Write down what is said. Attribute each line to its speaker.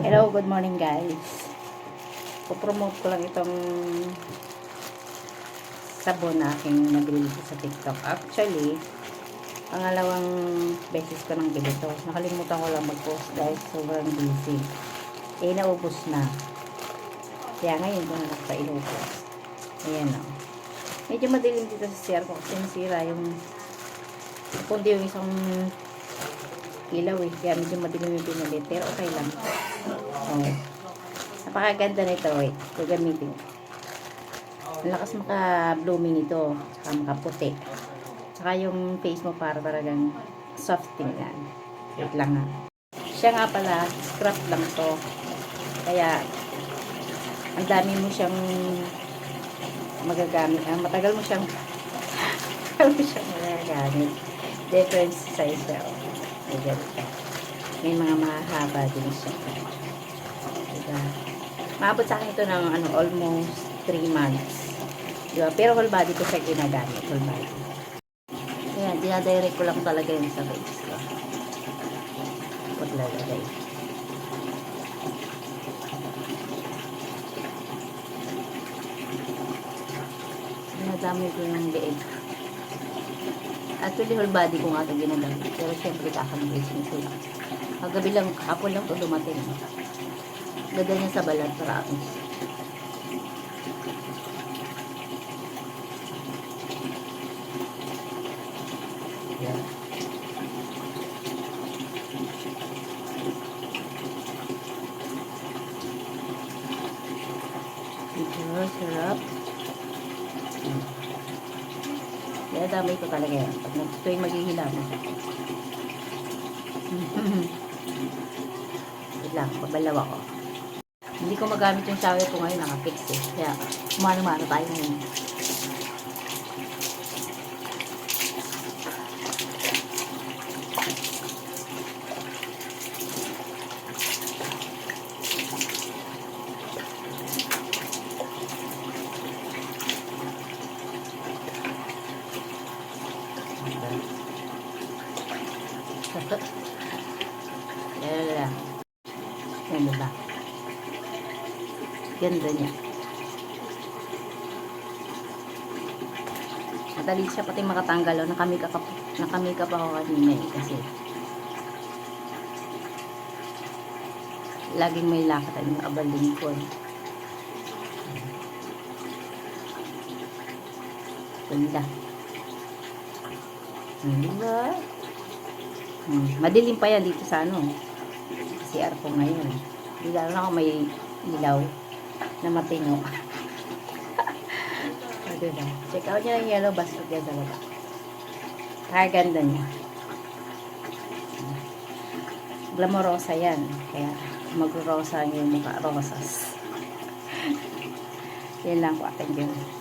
Speaker 1: Hello, good morning guys. Pupromote ko lang itong sabon na aking dito sa TikTok. Actually, pangalawang beses ko nang bili to. Nakalimutan ko lang mag-post guys. Sobrang busy. Eh, naubos na. Kaya ngayon ko na nagpa-inupost. Ayan o. Medyo madilim dito sa CR ko kasi nasira yung napundi yung isang ilaw eh. Kaya medyo madilim yung pinalit. Pero okay lang. Oh. Napakaganda nito eh. Gagamitin. Ang lakas maka-blooming ito. Saka makaputi. Saka yung face mo para talagang soft tingnan. Wait lang ha. Siya nga pala, scrap lang to. Kaya, ang dami mo siyang magagamit. Ah, matagal mo siyang matagal mo siyang magagamit. Different size siya. Oh. Siya. May mga mahaba din siya. Diba? Maabot sa akin ito ng ano, almost 3 months. Diba? Pero whole body ko siya ginagamit. Whole body. Ayan, dinadirect ko lang talaga yun sa face ko. Paglalagay. Dinadami ko yung leeg. Actually, whole body ko nga ito ginagamit. Pero syempre, kakamilis ko lang. Kagabi lang, hapon lang ito dumating. Ganda niya sa balat, promise. Yeah. Ito, sarap. Hmm. Kaya damay ko talaga yan. Pag nag- tuwing maghihilaman. Wait lang, pagbalaw ako. Hindi ko magamit yung shower ko ngayon, nakafix eh. Kaya, umano-mano tayo ngayon. Yan lang. Yan diba? Ganda niya. Madali siya pati makatanggal. Oh. Nakamake up, nakamake up ako kanina eh. Kasi laging may lakad yung abal lingkod. Ganda. Hmm, diba? Hmm. Madilim pa yan dito sa ano. CR ko ngayon. Lalo na ako may ilaw na matino. o, diba? Check out nyo yung yellow basket yan sa baba. Kaganda niya. Glamorosa yan. Kaya mag-rosa ang yung mukha. Rosas. yan lang po. Thank you.